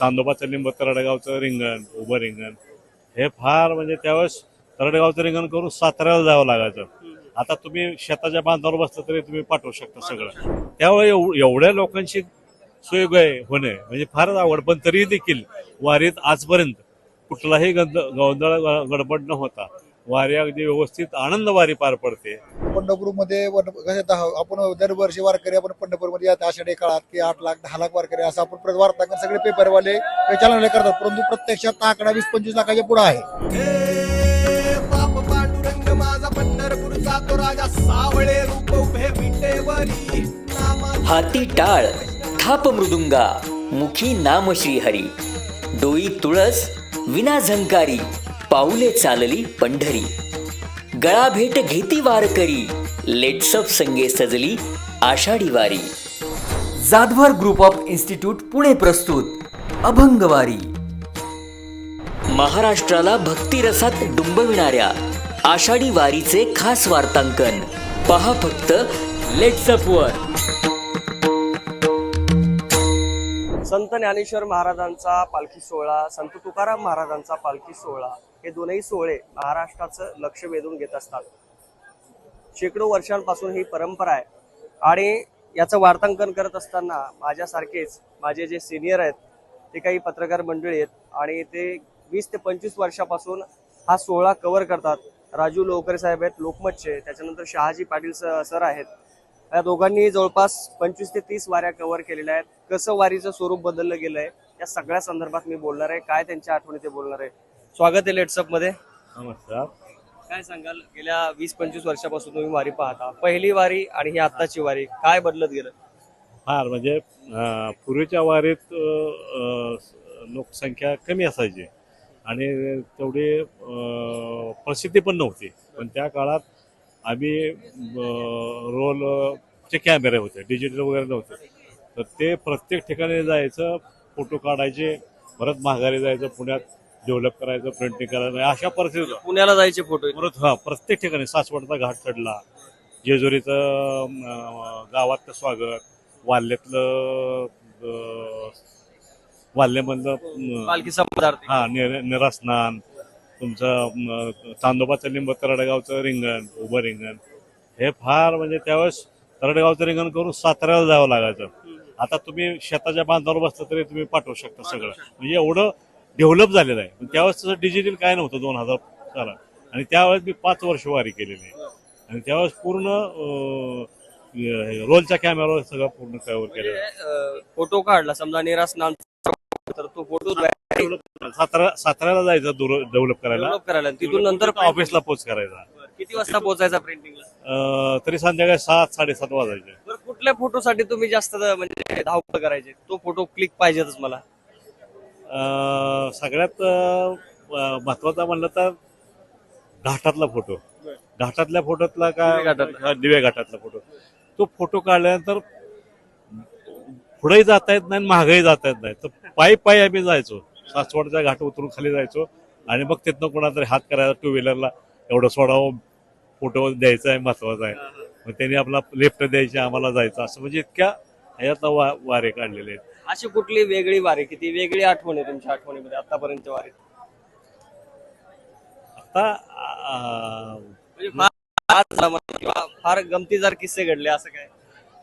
चांदोबाचं लिंब तरडगावचं रिंगण उभं रिंगण. हे फार म्हणजे त्यावेळेस तरडगावचं रिंगण करून साताऱ्याला जावं लागायचं. आता तुम्ही शेताच्या बांधावर बसलं तरी तुम्ही पाठवू शकता सगळं. त्यावेळी एवढ्या लोकांची सोय होणे म्हणजे फारच आवड पण तरी देखील वारीत आजपर्यंत कुठलाही गंध गोंधळ गडबड न होता वारी अगदी व्यवस्थित आनंद वारी पार पडते. पंढरपूरमध्ये आपण दरवर्षी वारकरी आपण पंढरपूरमध्ये येतात आषाढी काळात की आठ लाख दहा लाख वारकरी असं आपण परत वार्तांकन सगळे पेपरवाले चालवले करतात. परंतु प्रत्यक्षात आकडा वीस पंचवीस लाखाच्या पुढे आहे. बाप पांडुरंग माझा पंढरपूरचा तो राजा. सावळे रूप उभे विटेवरी नामा हाती टाळ थाप मृदुंगा मुखी नाम श्रीहरी डोई तुळस विना झंकारी. पाऊले चालली पंढरी. गळा भेट घेती वारकरी लेट्सअप संगे सजली आषाढी वारी. Jadhavar group of institute Pune प्रस्तुत अभंगवारी. महाराष्ट्राला भक्तिरसात डुंबविणाऱ्या आषाढी वारीचे खास वार्तांकन. पहा फक्त लेट्सअप संत ज्ञानेश्वर महाराजांचा पालखी सोहळा संत तुकाराम महाराजांचा पालखी सोहळा हे दोनही सोहळे महाराष्ट्राचं लक्ष वेधून घेत असतात. शेकडो वर्षांपासून ही परंपरा आहे. आणि याचं वार्तांकन करत असताना माझ्यासारखेच माझे जे सिनियर आहेत ते काही पत्रकार मंडळी आहेत आणि ते वीस ते पंचवीस वर्षापासून हा सोहळा कव्हर करतात. राजू लोकरे साहेब आहेत लोकमतचे. त्याच्यानंतर शहाजी पाटील सर आहेत. या दोघांनी जवळपास पंचवीस ते तीस वाऱ्या कव्हर केलेल्या आहेत. कसं वारीचं स्वरूप बदललं गेलंय या सगळ्या संदर्भात मी बोलणार आहे. काय त्यांच्या आठवणी ते बोलणार आहे? स्वागत आहे लेट्सअपमध्ये. नमस्कार. काय सांगाल? गेल्या वीस पंचवीस वर्षापासून तुम्ही वारी पाहता. पहिली वारी आणि ही आत्ताची वारी काय बदलत गेलं? फार म्हणजे पूर्वीच्या वारीत लोकसंख्या कमी असायची. आणि तेवढी प्रसिद्धी पण नव्हती. पण त्या काळात आम्ही अं, रोल अं, चे कॅमेरे होते डिजिटल वगैरे नव्हते. तर ते प्रत्येक ठिकाणी जायचं फोटो काढायचे परत माघारी जायचं पुण्यात डेव्हलप करायचं प्रिंटिंग करायचं अशा परिस्थितीत पुण्याला जायचे फोटो? परत हा प्रत्येक ठिकाणी सासवडचा घाट चढला जेजुरीचं गावातलं स्वागत वाल्ल्यातलं वाल्ल्यामधलं हा निर- निरास्नान तुमचं चांदोबाचं लिंब तरडगावचं रिंगण उभं रिंगण. हे फार म्हणजे त्यावेळेस तरडगावचं रिंगण करून साताऱ्याला जावं लागायचं. आता तुम्ही शेताच्या बांधावर बसलं तरी तुम्ही पाठवू शकता सगळं. म्हणजे एवढं डेव्हलप झालेलं आहे. पण त्यावेळेस तसं डिजिटल काय नव्हतं दोन हजार साला आणि त्यावेळेस मी पाच वर्ष वारी केलेली आहे. आणि त्यावेळेस पूर्ण रोलच्या कॅमेरावर सगळं पूर्ण कव्हर केलेलं आहे. फोटो काढला समजा निरासनान तर तो फोटो सातारा साताऱ्याला जायचं डेव्हलप करायला. डेव्हलप करायला तिथून नंतर ऑफिसला पोच करायचा. किती वाजता पोहोचायचा प्रिंटिंगला अं, तरी संध्याकाळी सात साडेसात वाजायचे. बरं कुठल्या फोटोसाठी तुम्ही जास्त म्हणजे धावपळ करायचे? तो फोटो क्लिक पाहिजेतच मला. अं, सगळ्यात अं, महत्त्वाचा म्हणलं तर घाटातला फोटो घाटातल्या फोटोतला काय? दिवे घाटातला. हा, दिवे घाटातला फोटो तो फोटो काढल्यानंतर पुढेही जाता येत नाही आणि मागेही जाता येत नाही. तर पायी पायी आम्ही जायचो. सासवडचा घाट उतरून खाली जायचो. आणि मग तिथनं कोणातरी हात करायचा टू व्हीलरला एवढं सोडावं फोटो द्यायचा आहे महत्त्वाचा आहे. मग त्यांनी आपला लेफ्ट द्यायचे आम्हाला जायचं असं. म्हणजे इतक्या ह्याच्यात वा वारे काढलेले आहेत. अशी कुठली वेगळी वारी किती वेगळी आठवण आहे तुमच्या आठवणीमध्ये आतापर्यंत वारीत? आता म्हणजे फार आज झाला म्हणा किंवा फार गमतीदार किस्से घडले असं काय?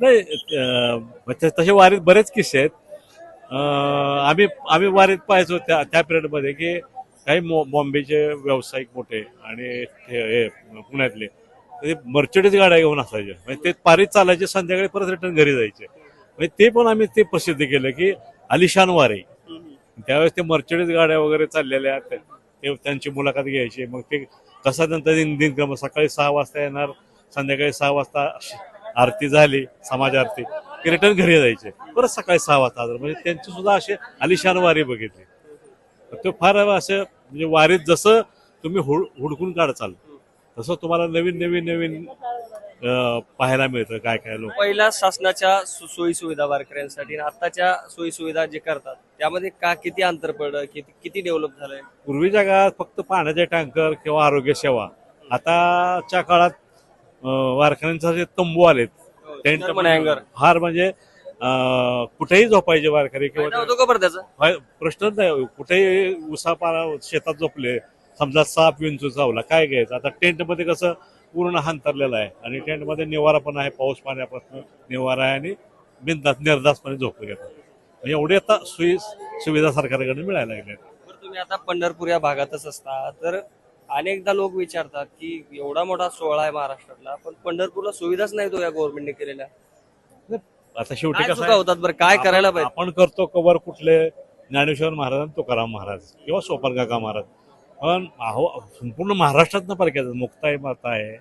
नाही अं, म्हणजे तसे वारीत बरेच किस्से आहेत. आम्ही आम्ही वारीत पाहायचो त्या त्या पिरियडमध्ये की काही मॉ- बॉम्बेचे व्यावसायिक मोठे आणि हे पुण्यातले ते मर्चडीज गाड्या घेऊन असायचे. म्हणजे ते पारीत चालायचे संध्याकाळी परत रिटर्न घरी जायचे. म्हणजे ते पण आम्ही ते प्रसिद्ध केलं की आलिशान वारी. त्यावेळेस ते मर्चडीज गाड्या वगैरे चाललेल्या ते त्यांची मुलाखत घ्यायची. मग ते कसा त्यांचा दिन दिनक्रम सकाळी सहा वाजता येणार संध्याकाळी सहा वाजता आरती झाली समाज आरती की रिटर्न घरी जायचे. परत सकाळी सहा वाजता हजर म्हणजे त्यांची सुद्धा असे आलिशान वारी बघितली. ते फार असं म्हणजे वारीत जसं तुम्ही हुड हुडकून काढचाल तसं तुम्हाला नवीन नवीन नवीन पाहायला मिळतं काय काय लोक. पहिल्या शासनाच्या सोयी सुविधा वारकऱ्यांसाठी आणि आताच्या सोयी सुविधा जे करतात त्यामध्ये का किती अंतर पडलं किती किती डेव्हलप झालंय? पूर्वीच्या काळात फक्त पाण्याचे टँकर किंवा आरोग्य सेवा. आताच्या काळात जे तंबू आलेत टेंट German hanger. फार म्हणजे कुठेही झोपायचे वारकरी किंवा होतो का बरं त्याचा? फाय- प्रश्नच नाही. कुठेही उसापारा शेतात झोपले समजा साप विंचू चावला काय घ्यायचं? आता टेंटमध्ये कसं पूर्ण हांतरलेलं आहे आणि टेंटमध्ये निवारा पण आहे पाऊस पाण्यापासून निवारा आहे आणि बिंदास निर्धासपणे झोपू घेतात. म्हणजे एवढे आता सोयी सुविधा सरकारकडे मिळायला लागल्या बरं, तुम्ही आता पंढरपूर या भागातच असता तर अनेकदा लोक विचारतात की एवढा मोठा सोहळा आहे महाराष्ट्रातला पण पंढरपूरला सुविधाच नाही तो या गव्हर्नमेंटने केलेल्या. आता शेवटी काय कसं चुका आहे, होतात बरं? काय करायला पाहिजे? आपण करतो कवर कुठले? ज्ञानेश्वर महाराज आणि तुकाराम महाराज किंवा सोपान काका महाराज. पण अहो संपूर्ण महाराष्ट्रातनं परक्यात मुक्ताई माता आहे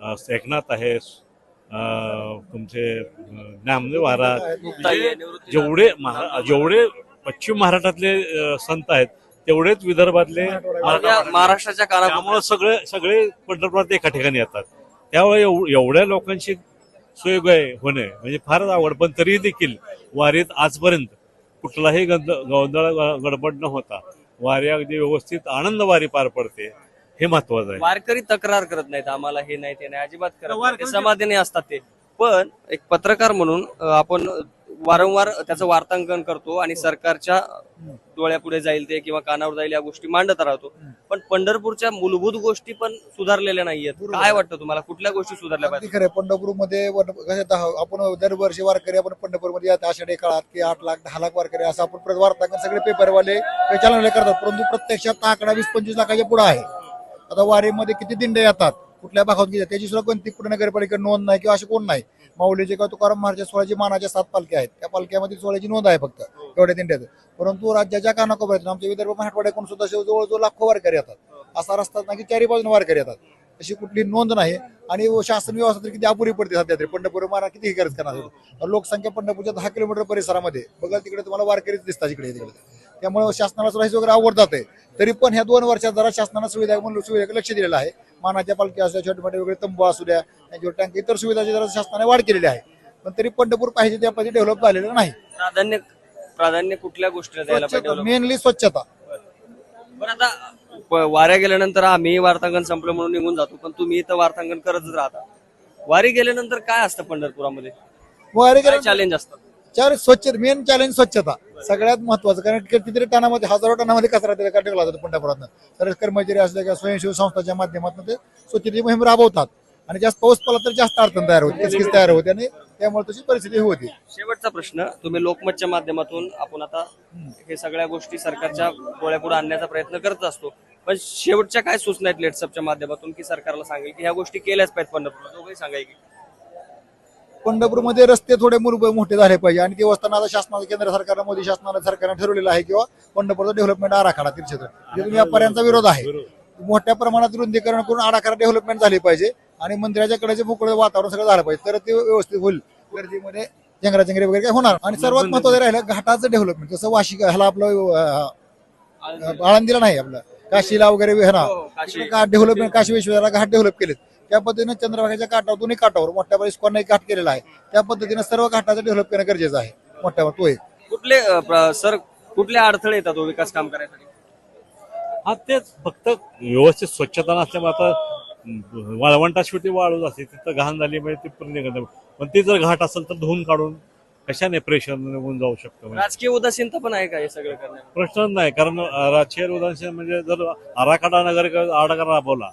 अं, एकनाथ आहे अं, तुमचे अं, नामदेव महाराज. मुक्ताई आहे, निवृत्ती जेवढे महा- जेवढे पश्चिम महाराष्ट्रातले अं, संत आहेत तेवढेच विदर्भातले महाराष्ट्राच्या त्यामुळे सगळे सगळे पंढरपुरात एका ठिकाणी येतात. त्यामुळे एव- एवढ्या लोकांची सोयगय होणे. म्हणजे फारच आवड. पण तरी देखील वारीत आजपर्यंत कुठलाही गंध गोंधळ गडबड न होता वारी अगदी व्यवस्थित आनंद वारी पार पडते. हे महत्वाचं आहे. वारकरी तक्रार करत नाहीत. आम्हाला हे नाही ते नाही. अजिबात करत समाधानी असतात ते. पण एक पत्रकार म्हणून आपण वारंवार त्याचं वार्तांकन करतो आणि सरकारच्या डोळ्यापुढे जाईल ते किंवा कानावर जाईल या गोष्टी मांडत राहतो. पण पंढरपूरच्या मूलभूत गोष्टी पण सुधारलेल्या नाहीयेत. काय वाटतं तुम्हाला? कुठल्या गोष्टी सुधारल्या पाहिजे खरं पंढरपूरमध्ये आपण दरवर्षी वारकरी आपण पंढरपूरमध्ये येतात आषाढी काळात की आठ लाख दहा लाख वारकरी असं आपण वार्तांकन सगळे पेपरवाले चॅनल करतात. परंतु प्रत्यक्षात आकडा वीस पंचवीस लाखाच्या पुढे आहे. आता वारीमध्ये किती दिंडे येतात? कुठल्या भागात त्याची सुद्धा कोणती पुणे नगरपालिका नोंद नाही किंवा असे कोण नाही. माऊलीचे किंवा तुकाराम महाराजच्या सोळाची मानाच्या सात पालख्या आहेत. त्या पालख्यामध्ये सोळाची नोंद आहे फक्त एवढ्या दिंड्यात. परंतु राज्याच्या कानाकोपऱ्यातून आमच्या विदर्भ मराठवाड्याकडून सुद्धा जवळजवळ लाखो वारकरी येतात. असा रस्ता नाही की चारी बाजूने वारकरी येतात. अशी कुठली नोंद नाही. आणि शासन व्यवस्था तर किती अपुरी पडते सध्या तरी. पंढरपूर मारा किती करत करणार. लोकसंख्या पंढरपूरच्या दहा किलोमीटर परिसरामध्ये. बघा तिकडे तुम्हाला वारकरीच दिसतात इकडे तिकडे. त्यामुळे शासनाला सुद्धा हे वगैरे आवड जाते. तरी पण ह्या दोन वर्षात जरा शासनानं सुविधा म्हणून सुविधा लक्ष दिलेलं आहे. मानाच्या पालखी असू द्या छोटे मोठे वगैरे तंबू असू द्या त्यांच्यावर टँक इतर सुविधाची जरा शासनाने वाढ केलेली आहे. पण तरी पंढरपूर पाहिजे त्या पाहिजे डेव्हलप झालेलं नाही. प्राधान्य प्राधान्य कुठल्या गोष्टीला द्यायला पाहिजे? मेनली स्वच्छता. बरं आता प- वाऱ्या गेल्यानंतर आम्ही वार्तांकन संपलं म्हणून निघून जातो पण तुम्ही इथं वार्तांकन करतच राहता. वारी गेल्यानंतर काय असतं पंढरपुरामध्ये? वारी काय गेल्या चॅलेंज असतं चार स्वच्छ मेन चॅलेंज स्वच्छता. सगळ्यात महत्वाचं कारण कितीतरी टनामध्ये हजारो टनामध्ये कचरा त्याला टाकला जातो पंढरपुरात तर कर्मचारी असले किंवा स्वयंसेवी संस्थाच्या माध्यमातून ते स्वच्छतेची मोहीम राबवतात. आणि जास्त पाऊस पडला तर जास्त अडचण तयार होते किचकिच तयार होते आणि त्यामुळे तशी परिस्थिती होती. शेवटचा प्रश्न तुम्ही लोकमतच्या माध्यमातून आपण आता हे सगळ्या गोष्टी सरकारच्या डोळ्यापुढे आणण्याचा प्रयत्न करत असतो. पण शेवटच्या काय सूचना आहेत लेट्सअपच्या माध्यमातून की सरकारला सांगेल की ह्या गोष्टी केल्याच पाहिजेत पंढरपूरला? दोघंही सांगाय की पंढरपूरमध्ये रस्ते थोडे मूलभूत मोठे झाले पाहिजे. आणि ते आता शासनाचं केंद्र सरकारनं मोदी शासनानं सरकारनं ठरवलेलं आहे किंवा पंढरपूरचा डेव्हलपमेंट आराखडा तीर्थक्षेत्र व्यापाऱ्यांचा विरोध आहे. मोठ्या प्रमाणात रुंदीकरण करून आराखडा डेव्हलपमेंट झाली पाहिजे आणि मंदिराच्या कडेचे मोकळं वातावरण सगळं झालं पाहिजे. तर ते व्यवस्थित होईल. गर्दीमध्ये जंगराचंगरी वगैरे काय होणार आणि सर्वात महत्वाचं राहिलं घाटाचं डेव्हलपमेंट जसं वाशी ह्याला आपलं आळंदीला नाही आपलं. काशीला वगैरे हो, काशी. डेव्हलपमेंट विश्वविद्यालयाला घाट डेव्हलप केलेत. त्या पद्धतीने चंद्रभागेच्या काठावर दोन्ही काठावर मोठ्या इस्कॉनने घाट केलेला आहे. त्या पद्धतीने सर्व घाटाचं डेव्हलप करणं गरजेचं आहे. मोठ्यावर तो एक कुठले सर कुठले अडथळे येतात हो विकास काम करायसाठी? हा तेच फक्त व्यवस्थित स्वच्छता नसल्यामुळे आता वाळवंटा शेवटी वाळूच असते तिथं घाण झाली म्हणजे ती पूर्ण निघत नाही. पण ती जर घाट असेल तर धुवून काढून कशाने प्रेशर निघून जाऊ शकतं म्हणजे? राजकीय उदासीनता पण आहे का हे सगळं प्रश्नच नाही कारण राजकीय उदाहरण म्हणजे जर आराखडा नगर आराखडा राबवला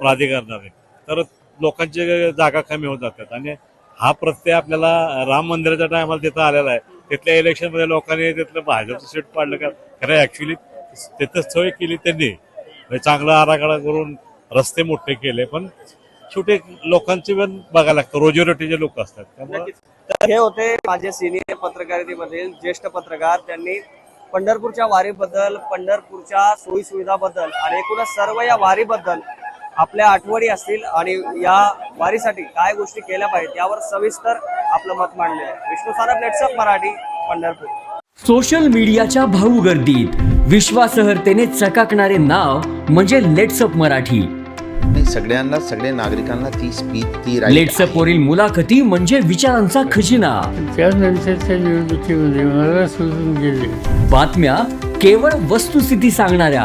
प्राधिकरणाने. तर लोकांची जागा कमी होत जातात. आणि हा प्रत्यय आपल्याला राम मंदिराच्या टायमाला तिथं आलेला आहे. तिथल्या इलेक्शनमध्ये लोकांनी तिथलं भाजपचं सीट पाडलं का? खरं ॲक्च्युली तिथं सोय केली त्यांनी. म्हणजे चांगला आराखडा करून रस्ते मोठे केले पण छोटे लोकांची पण बघायला लागतं. रोजीरोटीचे लोक असतात. त्यामुळे तर हे होते माझे सिनियर पत्रकारितेमधील ज्येष्ठ पत्रकार. त्यांनी पंढरपूरच्या वारीबद्दल पंढरपूरच्या सोयीसुविधाबद्दल आणि एकूणच सर्व या वारीबद्दल आपल्या आठवणी असतील आणि या वारीसाठी काय गोष्टी केल्या पाहिजेत यावर सविस्तर आपलं मत मांडले आहे. विष्णू सारप नेटसप मराठी पंढरपूर. सोशल मीडियाच्या भाऊ गर्दीत विश्वासार्हतेने चकाकणारे नाव म्हणजे लेट्सअप मराठी. सगळ्यांना सगळ्या नागरिकांना ती स्पीच ती लेट्सअप वरील मुलाखती म्हणजे विचारांचा खजिना. त्यानंतरच्या निवडणुकीमध्ये मला सोडून गेले. बातम्या केवळ वस्तुस्थिती सांगणाऱ्या.